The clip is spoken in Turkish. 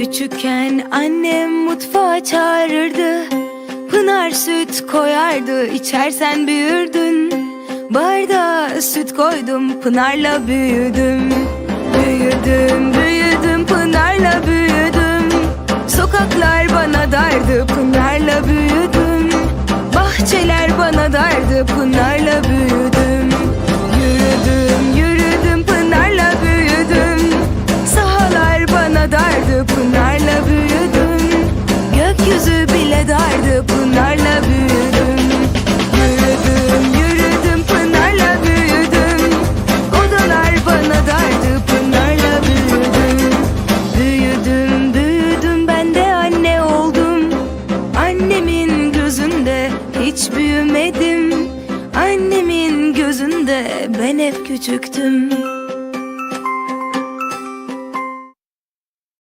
Küçükken annem mutfağa çağırırdı. Pınar süt koyardı içersen büyürdün. Bardağa süt koydum Pınar'la büyüdüm. Büyüdüm büyüdüm Pınar'la büyüdüm. Sokaklar bana dardı Pınar'la büyüdüm. Bahçeler bana dardı Pınar'la büyüdüm yüzü bile dardı Pınar'la büyüdüm. Yürüdüm yürüdüm Pınar'la büyüdüm. Odalar bana dardı Pınar'la büyüdüm. Büyüdüm büyüdüm ben de anne oldum. Annemin gözünde hiç büyümedim. Annemin gözünde ben hep küçüktüm.